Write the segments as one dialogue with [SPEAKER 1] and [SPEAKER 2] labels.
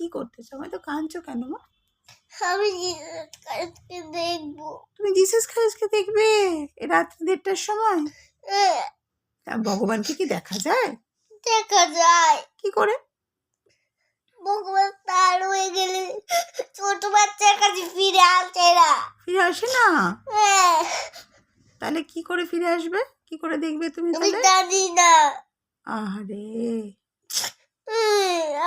[SPEAKER 1] কি করতে চাও তো কাঁদছো কেন মা?
[SPEAKER 2] আমি জিসাস দেখব।
[SPEAKER 1] তুমি জিসাস খ্রাইস্টকে দেখবে? এ রাত্রি দেড়টার সময়? ভগবানকে কি দেখা যায়?
[SPEAKER 2] দেখা যায়।
[SPEAKER 1] কি করে?
[SPEAKER 2] ভগবান তার হয়ে গেলে ছোট বাচ্চার কাছে ফিরে আসে না।
[SPEAKER 1] ফিরে আসে না? তাহলে কি করে ফিরে আসবে? কি করে দেখবে তুমি
[SPEAKER 2] জানি না।
[SPEAKER 1] আরে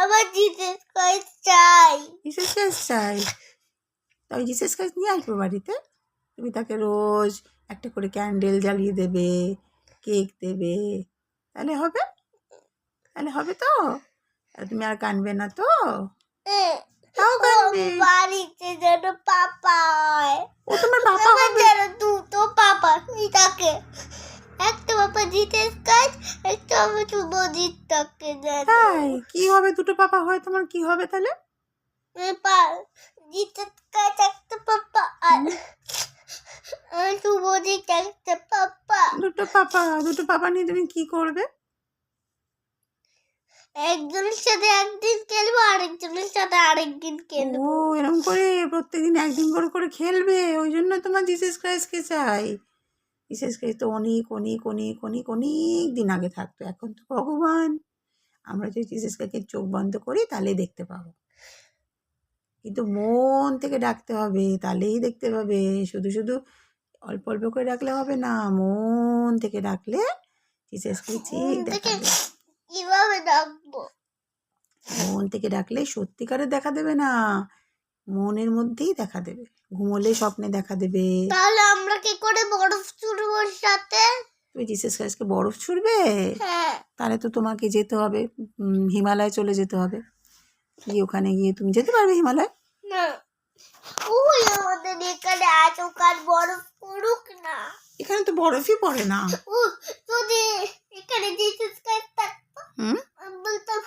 [SPEAKER 2] আমার জিসাস ক্রাইস্ট চাই।
[SPEAKER 1] জিসাস খ্রাইস্ট চাই। তাই জিসাস খ্রাইস্ট নিয়ে আসব বাড়িতে? তুমি তাকে রোজ একটা করে ক্যান্ডেল জ্বালিয়ে দেবে কেক দেবে। তাহলে হবে? তাহলে হবে তো? তুমি আর কানবে না তো? তাও কানবে।
[SPEAKER 2] বাড়িতে যেন পাপা হয়
[SPEAKER 1] ও তোমার বাবা
[SPEAKER 2] আমার
[SPEAKER 1] হবে।
[SPEAKER 2] যেন দুটো পাপা থাকে একটা পাপা জিতেস কাজ একটা পাপা শুভজিৎ থাকে
[SPEAKER 1] তাই? কি হবে দুটো পাপা হয় তোমার? কি হবে তাহলে?
[SPEAKER 2] জিতেস কাজ একটা পাপা আর শুভজিৎ একটা পাপা।
[SPEAKER 1] দুটো পাপা দুটো পাপা নিয়ে তুমি কি করবে?
[SPEAKER 2] একজনের সাথে একদিন খেলব আরেকজনের সাথে আরেকদিন খেলব।
[SPEAKER 1] ও এরকম করে প্রত্যেকদিন একদিন করে করে খেলবে ওই জন্য তোমার জিসাস ক্রাইস্টকে চাই। জিসাস ক্রাইস্ট তো অনেক অনেক অনেক অনেক অনেক দিন আগে থাকতো। এখন তো ভগবান। আমরা যদি জিসাস ক্রাইস্টকে চোখ বন্ধ করি তাহলেই দেখতে পাবো। কিন্তু মন থেকে ডাকতে হবে তাহলেই দেখতে পাবে। শুধু শুধু অল্প অল্প করে ডাকলে হবে না মন থেকে ডাকলে জিসাসকে ঠিক দেখাবে মন থেকে ডাকলে সত্যিকারের দেখা দেবে না। মনের মধ্যেই দেখা দেবে। ঘুমোলে স্বপ্নে দেখা দেবে।
[SPEAKER 2] তাহলে আমরা কি করে বরফ ছুড়বো সাথে?
[SPEAKER 1] তুমি জিসাস ক্রাইস্টকে বরফ ছুড়বে?
[SPEAKER 2] হ্যাঁ।
[SPEAKER 1] তাহলে তো তোমাকে যেতে হবে। হিমালয় চলে যেতে হবে। গিয়ে ওখানে গিয়ে তুমি যেতে পারবে হিমালয়?
[SPEAKER 2] না। ওই আমাদের এখানে আজকাল বরফ পড়ুক না।
[SPEAKER 1] এখানে তো বরফই পড়ে না।
[SPEAKER 2] যদি এখানে জিসাস ক্রাইস্ট থাকতো
[SPEAKER 1] হুম?
[SPEAKER 2] বলতাম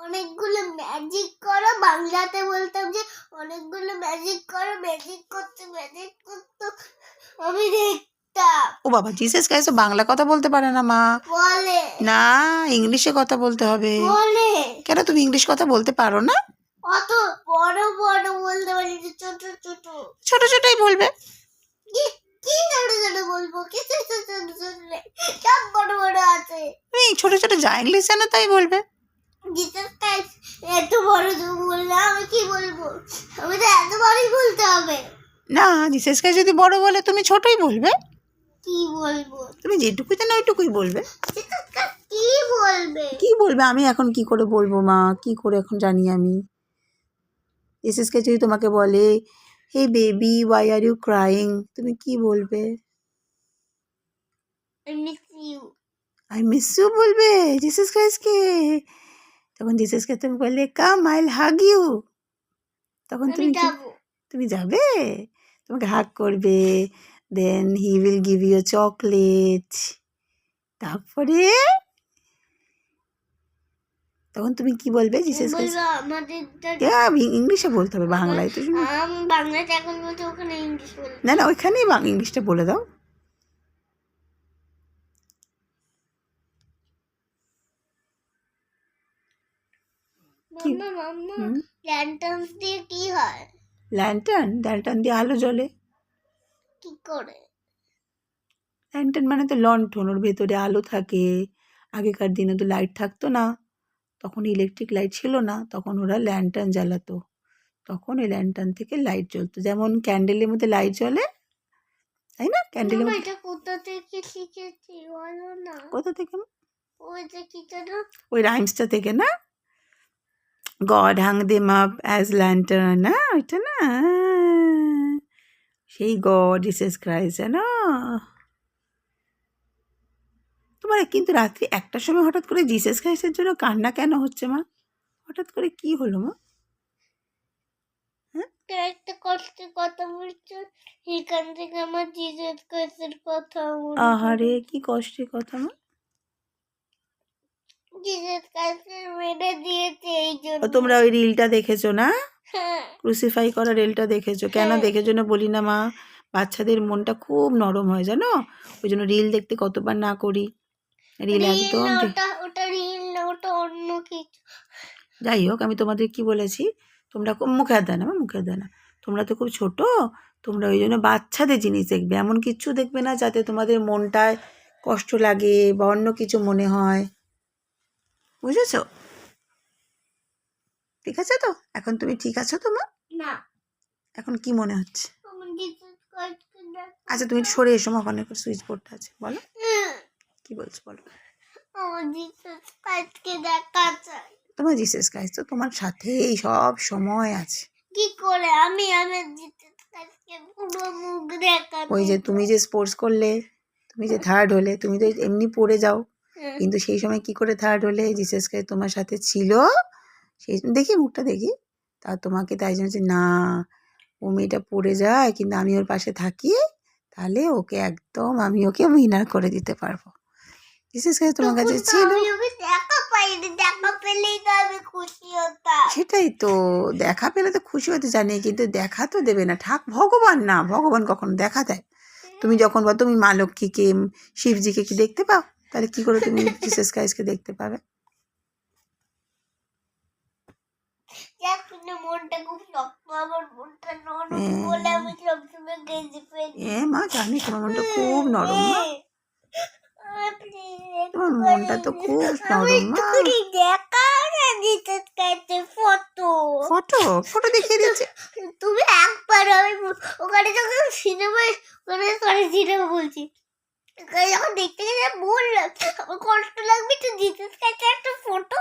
[SPEAKER 2] অনেকগুলো ম্যাজিক করো। বাংলাতে বলতাম যে অনেকগুলো ম্যাজিক করো ম্যাজিক করতে ম্যাজিক করতো। আমি দেখতাম।
[SPEAKER 1] ও বাবা জিসাস ক্রাইস্ট বাংলা কথা বলতে পারে না মা।
[SPEAKER 2] বলে।
[SPEAKER 1] না ইংলিশে কথা বলতে হবে।
[SPEAKER 2] বলে।
[SPEAKER 1] কেন তুমি ইংলিশ কথা বলতে পারো না?
[SPEAKER 2] অত বড় বড় বলতে পারি যে ছোট ছোট।
[SPEAKER 1] ছোট ছোটই বলবে।
[SPEAKER 2] কি কি ছোট ছোট বলব? কি ছোট ছোট ছোট? সব বড় বড় আছে।
[SPEAKER 1] ছোট ছোট যা ইংলিশ জানো তাই বলবে।
[SPEAKER 2] জিসাস ক্রাইস্ট এত বড় বললে আমি কি বলব? আমি তো এত বড়ই বলতে হবে।
[SPEAKER 1] না জিসাস ক্রাইস্ট যদি বড় বলে তুমি ছোটই বলবে।
[SPEAKER 2] কি বলব?
[SPEAKER 1] তুমি যেটুকুই জানো ওইটুকুই বলবে।
[SPEAKER 2] কি বলবে?
[SPEAKER 1] কি বলবে? আমি এখন কি করে বলব মা? কি করে এখন জানি আমি? জিসাসকে যদি তোমাকে বলে hey baby why are you crying তুমি কি বলবে?
[SPEAKER 2] I miss you.
[SPEAKER 1] I miss you বলবে জিসাস ক্রাইস্টকে তখন জিসাসকে তুমি বললে কাম আইল হাগ ইউ তখন তুমি তুমি যাবে? তোমাকে হাগ করবে then he will give you chocolate তারপরে তখন তুমি কি বলবে জিসাস ইংলিশে বলতে হবে বাংলায় তো শুনি।
[SPEAKER 2] বাংলাতে এখন বলছি ওখানে ইংলিশ
[SPEAKER 1] না না ওইখানেই ইংলিশটা বলে দাও।
[SPEAKER 2] ল্যান্টার্নস দিয়ে কি হয়?
[SPEAKER 1] ল্যান্টার্ন ল্যান্টার্ন দিয়ে আলো জ্বলে।
[SPEAKER 2] কি করে?
[SPEAKER 1] ল্যান্টার্ন মানে তো লণ্ঠন ওর ভেতরে আলো থাকে। আগেকার দিনে তো লাইট থাকতো না। তখন ইলেকট্রিক লাইট ছিল না তখন ওরা ল্যান্টার্ন জ্বালাতো। তখন ওই ল্যান্টার্ন থেকে লাইট জ্বলতো। যেমন ক্যান্ডেলের মধ্যে লাইট জ্বলে তাই না? ক্যান্ডেলের মধ্যে
[SPEAKER 2] কোথা থেকে শিখেছি না।
[SPEAKER 1] কোথা থেকে?
[SPEAKER 2] ওই যে কি
[SPEAKER 1] ওই রাইমসটা থেকে না? God Hang them up as lantern না ওইটা না? সেই গড জিসাস ক্রাইস্ট জানো? তোমার কিন্তু রাত্রি একটার সময় হঠাৎ করে জিসাস ক্রাইস্টের জন্য কান্না কেন হচ্ছে মা? হঠাৎ করে কি হলো মা?
[SPEAKER 2] তো একটা কষ্টের কথা বলছো এখান থেকে আমার জিজাস ক্রাইস্টের কথা
[SPEAKER 1] আহারে কি কষ্টের কথা মা
[SPEAKER 2] জিজাস ক্রাইস্টের মেরে দিয়েছে এই
[SPEAKER 1] ও
[SPEAKER 2] জন্য
[SPEAKER 1] তোমরা ওই রিলটা দেখেছ না?
[SPEAKER 2] হ্যাঁ।
[SPEAKER 1] ক্রুসিফাই করা রিলটা দেখেছ? কেন
[SPEAKER 2] হ্যাঁ।
[SPEAKER 1] দেখেছ না? বলি না মা। বাচ্চাদের মনটা খুব নরম হয় জানো? ওই জন্য রিল দেখতে কতবার না করি। রিল একদম যাই হোক আমি তোমাদের কি বলেছি? তোমরা খুব মুখে হাত দেয় না মুখে দেয় না তোমরা তো খুব ছোট তোমরা ওই জন্য বাচ্চাদের জিনিস দেখবে। এমন কিছু দেখবে না যাতে তোমাদের মনটায় কষ্ট লাগে বা অন্য কিছু মনে হয়। বুঝেছ? ঠিক আছে তো? এখন তুমি ঠিক আছো তো মা
[SPEAKER 2] না।
[SPEAKER 1] এখন কি মনে হচ্ছে? আচ্ছা তুমি সরে এসো মা ওখানে সুইচ বোর্ডটা আছে বলো। কি বলছো বলো। তোমার জিসাস ক্রাইস্ট তো তোমার সাথেই সব সময় আছে।
[SPEAKER 2] কি করে? আমি আমার জিসাস ক্রাইস্টকে পুরো মুখ দেখা
[SPEAKER 1] ওই যে তুমি যে স্পোর্টস করলে তুমি যে থার্ড হলে তুমি তো এমনি পড়ে যাও। কিন্তু সেই সময় কি করে থার্ড হলে জিসাস ক্রাইস্ট তোমার সাথে ছিল? সেই দেখি মুখটা দেখি। তা তোমাকে তাই জন্য যে না ও মেয়েটা পড়ে যায় কিন্তু আমি ওর পাশে থাকি তাহলে ওকে একদম আমি ওকে উইনার করে দিতে পারব। জিসাস ক্রাইস্ট তোমার কাছে ছিল। সেটাই তো দেখা পেলে তো খুশি হতে জানি কিন্তু দেখা তো দেবে না। ঠাক ভগবান না ভগবান কখনো দেখা দেয়। তুমি যখন বল তুমি মা লক্ষ্মীকে শিবজিকে কি দেখতে পাও? তাহলে কি করে তুমি জিসাস ক্রাইস্টকে দেখতে পাবে?
[SPEAKER 2] মনটা
[SPEAKER 1] এ মা জানি তোমার খুব নরম মা। তোমার তো খুব নরম মা।
[SPEAKER 2] ফটো
[SPEAKER 1] ফটো ফটো দেখিয়ে দিচ্ছে
[SPEAKER 2] তুমি একবার আমি ওখানে যখন সিনেমায় ওখানে সিনেমা বলছি। যখন দেখতে গেছে বললাম আমার কষ্ট লাগবে তো জিসাস কাছে একটা ফটো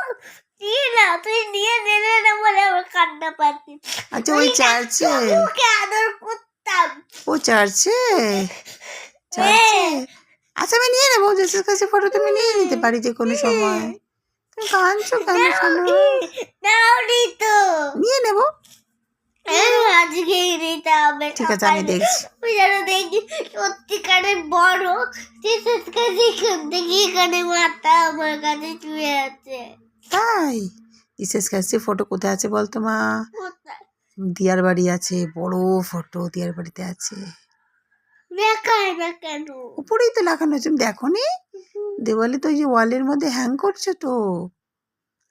[SPEAKER 2] দিয়ে না তুই নিয়ে নেলে না বলে আমার কান্না পাচ্ছি
[SPEAKER 1] আচ্ছা ওই চার্চে।
[SPEAKER 2] ওকে আদর করতাম।
[SPEAKER 1] ও চার্চে? চার্চে? আচ্ছা আমি নিয়ে নেব। জিসাস কাছে ফটো তুমি নিয়ে নিতে পারি যে কোনো সময়। তুমি কাঁদছো কেন শোনো? নিয়ে নেব।
[SPEAKER 2] আজকেই নিতে হবে।
[SPEAKER 1] ঠিক আছে আমি দেখছি।
[SPEAKER 2] যেন দেখি বড় কাছে এখান এখানে মাথা আমার কাছে আছে।
[SPEAKER 1] তাই? জিসাস কাছে ফটো কোথায় আছে বলতো মা? দিয়ার বাড়ি আছে বড় ফটো দিয়ার বাড়িতে আছে।
[SPEAKER 2] দেখায় না কেন?
[SPEAKER 1] উপরেই তো লাগানো আছে দেখো নি দেওয়ালে তো ওই যে ওয়ালের মধ্যে হ্যাং করছে তো।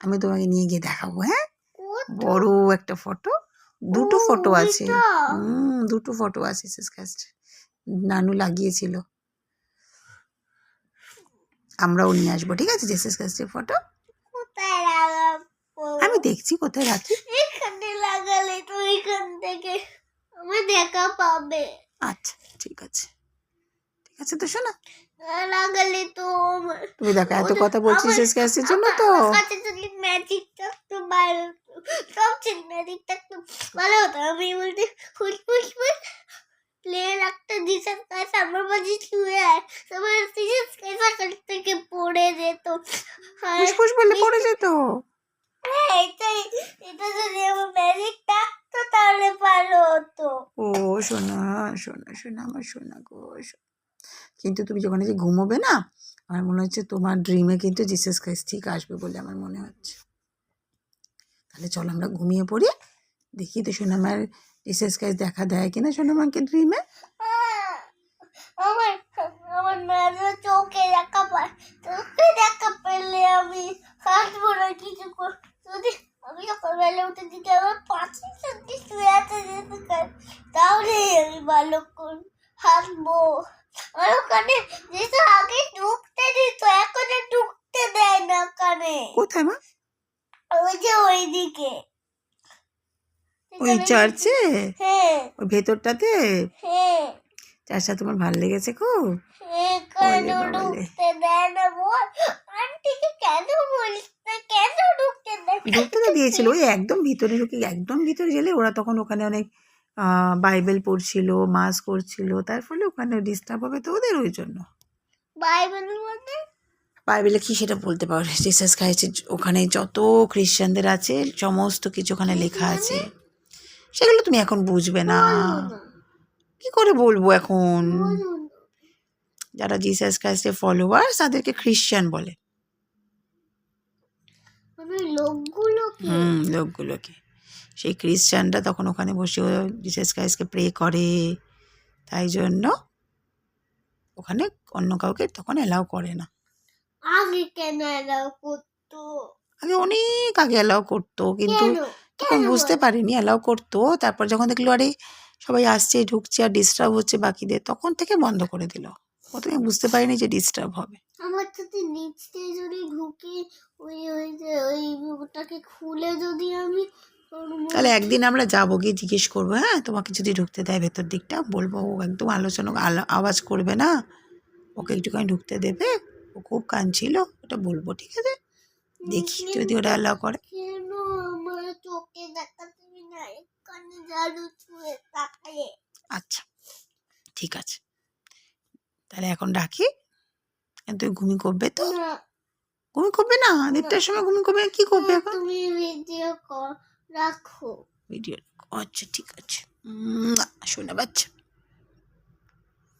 [SPEAKER 1] আমি তোমাকে নিয়ে গিয়ে দেখাবো হ্যাঁ? বড় একটা ফটো। দুটো ফটো আছে? হুম দুটো ফটো আছে জিসাস কাস্ট নানু লাগিয়েছিল। আমরাও নিয়ে আসব ঠিক আছে? জিসাস কাস্টের ফটো আমি দেখছি কোথায় রাখি।
[SPEAKER 2] এখানে লাগালে তো এখান থেকে আমার দেখা পাবে।
[SPEAKER 1] আচ্ছা ঠিক আছে। ঠিক আছে তো শোনা
[SPEAKER 2] লাগালে তো আমার।
[SPEAKER 1] তুমি দেখো এত কথা বলছি
[SPEAKER 2] আমার-
[SPEAKER 1] জিসাস জন্য তো।
[SPEAKER 2] আমার কাছে যদি ম্যাজিক থাকতো ভালো হতো। সব ছিল ম্যাজিক থাকতো। ভালো হতো। আমি বলতে ফুস ফুস ফুস। প্লেয়ার একটা দিশার কাছে আমার মাঝে শুয়ে আয় তোমার দিশার কাছে থেকে পড়ে যেত।
[SPEAKER 1] পড়ে যেত।
[SPEAKER 2] হ্যাঁ, এটাই। এটা যদি আমার ম্যাজিক থাকতো তাহলে ভালো হতো।
[SPEAKER 1] ও সোনা সোনা সোনা আমার সোনা গো সোনা। কিন্তু তুমি যখন যে ঘুমোবে না, আমার মনে হচ্ছে তোমার ড্রিমে কিন্তু জিসাস ক্রাইস্ট ঠিক আসবে বলে আমার মনে হচ্ছে। তাহলে চলো আমরা ঘুমিয়ে পড়ি, দেখি তো সোনা আমার জিসাস ক্রাইস্ট দেখা দেয় কিনা সোনা আমাকে ড্রিমে
[SPEAKER 2] আমার আমার চোখে চোখে পেলে আমি না কিছু যদি আমি উঠে তাহলে আমি ভালো করে হাঁটবো ওখানে যেহেতু আগে ঢুকতে দিত এখন ঢুকতে দেয় না ওখানে।
[SPEAKER 1] কোথায় মা?
[SPEAKER 2] ওই যে ওইদিকে।
[SPEAKER 1] ওই চার্চে
[SPEAKER 2] হ্যাঁ।
[SPEAKER 1] ওই ভেতরটাতে?
[SPEAKER 2] হ্যাঁ।
[SPEAKER 1] চার্চটা তোমার ভালো লেগেছে খুব?
[SPEAKER 2] ঢুকতে
[SPEAKER 1] তো দিয়েছিল। ওই একদম ভিতরে ঢুকে একদম ভিতরে গেলে ওরা তখন ওখানে অনেক বাইবেল পড়ছিল মাস করছিল তার ফলে ওখানে ডিস্টার্ব হবে তো ওদের ওই জন্য।
[SPEAKER 2] বাইবেলের মধ্যে?
[SPEAKER 1] বাইবেলে কি সেটা বলতে পারো জিসাস ক্রাইস্টের ওখানে যত খ্রিস্টানদের আছে সমস্ত কিছু ওখানে লেখা আছে। সেগুলো তুমি এখন বুঝবে না। কি করে বলব এখন? যারা জিসাস ক্রাইস্টের ফলোয়ার তাদেরকে খ্রিস্টান বলে।
[SPEAKER 2] লোকগুলোকে
[SPEAKER 1] হুম লোকগুলোকে সেই খ্রিস্টানরা তখন ওখানে বসে জিসাস ক্রাইস্টকে প্রে করে। তাই জন্য ওখানে অন্য কাউকে তখন অ্যালাউ করে না।
[SPEAKER 2] আগে কেন এলাও করতো?
[SPEAKER 1] আগে অনেক আগে অ্যালাউ করতো কিন্তু তখন বুঝতে পারিনি অ্যালাউ করতো। তারপর যখন দেখল আরে সবাই আসছে ঢুকছে আর ডিস্টার্ব হচ্ছে বাকিদের তখন থেকে বন্ধ করে দিল। প্রথমে বুঝতে পারিনি যে ডিস্টার্ব হবে।
[SPEAKER 2] আমার যদি নিচ থেকে যদি ঢুকি ওই ওই যে ওই ওটাকে খুলে যদি আমি
[SPEAKER 1] তাহলে একদিন আমরা যাব গিয়ে জিজ্ঞেস করব হ্যাঁ? তোমাকে যদি ঢুকতে দেয় ভেতর দিকটা বলব ও একদম আলোচনা আলো- আওয়াজ করবে না। ওকে একটুখানি ঢুকতে দেবে। ও খুব কাঁদছিল ওটা বলব ঠিক আছে? দেখি যদি ওটা অ্যালাউ করে। আচ্ছা ঠিক আছে। তাহলে এখন রাখি। তুই ঘুমি করবে তো? ঘুমি করবে না? দেড়টার সময় ঘুমি করবে? কি করবে এখন?
[SPEAKER 2] তুমি ভিডিও কর রাখো।
[SPEAKER 1] ভিডিও আচ্ছা ঠিক আছে। শোনা বাচ্চা